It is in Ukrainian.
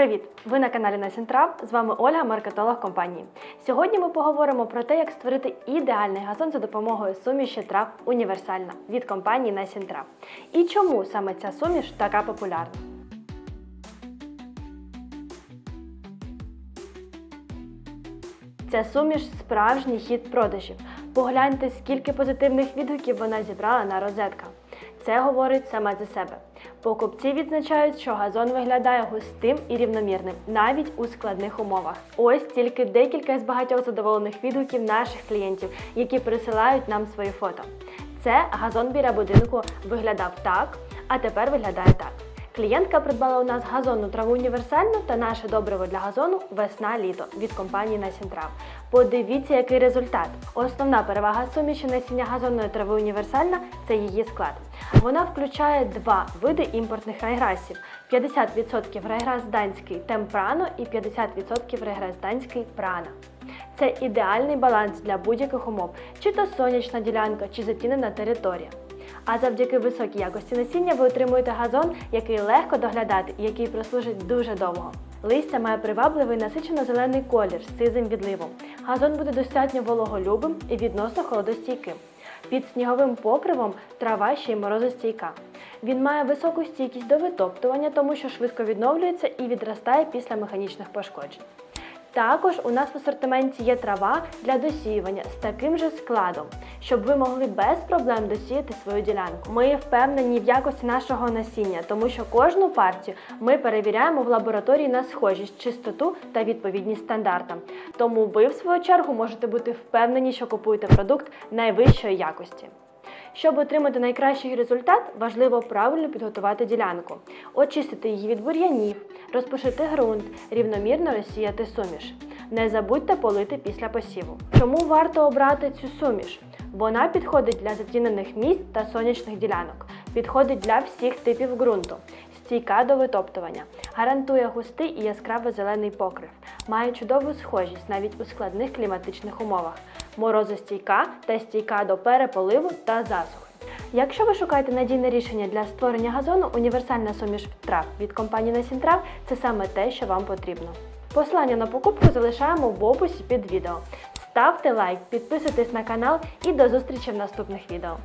Привіт! Ви на каналі Насінтрав. З вами Ольга, маркетолог компанії. Сьогодні ми поговоримо про те, як створити ідеальний газон за допомогою суміші трав універсальна від компанії Насінтрав. І чому саме ця суміш така популярна. Ця суміш справжній хід продажів. Погляньте, скільки позитивних відгуків вона зібрала на розетках. Це говорить саме за себе. Покупці відзначають, що газон виглядає густим і рівномірним, навіть у складних умовах. Ось тільки декілька з багатьох задоволених відгуків наших клієнтів, які присилають нам свої фото. Це газон біля будинку виглядав так, а тепер виглядає так. Клієнтка придбала у нас газонну траву універсальну та наше добриво для газону весна-літо від компанії Насінтрав. Подивіться, який результат. Основна перевага суміші насіння газонної трави універсальна це її склад. Вона включає два види імпортних райграсів: 50% райграс данський темпрано і 50% райграс данський прана. Це ідеальний баланс для будь-яких умов, чи то сонячна ділянка, чи затінена територія. А завдяки високій якості насіння ви отримуєте газон, який легко доглядати і який прослужить дуже довго. Листя має привабливий насичено-зелений колір з сизим відливом. Газон буде достатньо вологолюбим і відносно холодостійким. Під сніговим покривом трава ще й морозостійка. Він має високу стійкість до витоптування, тому що швидко відновлюється і відростає після механічних пошкоджень. Також у нас в асортименті є трава для досіювання з таким же складом, щоб ви могли без проблем досіяти свою ділянку. Ми впевнені в якості нашого насіння, тому що кожну партію ми перевіряємо в лабораторії на схожість, чистоту та відповідність стандартам. Тому ви, в свою чергу, можете бути впевнені, що купуєте продукт найвищої якості. Щоб отримати найкращий результат, важливо правильно підготувати ділянку, очистити її від бур'янів, розпушити ґрунт, рівномірно розсіяти суміш. Не забудьте полити після посіву. Чому варто обрати цю суміш? Вона підходить для затінених місць та сонячних ділянок, підходить для всіх типів ґрунту, стійка до витоптування, гарантує густий і яскраво зелений покрив, має чудову схожість навіть у складних кліматичних умовах, морозостійка та стійка до переполиву та засухи. Якщо ви шукаєте надійне рішення для створення газону, універсальна суміш трав від компанії Насінтрав це саме те, що вам потрібно. Послання на покупку залишаємо в описі під відео. Ставте лайк, підписуйтесь на канал і до зустрічі в наступних відео.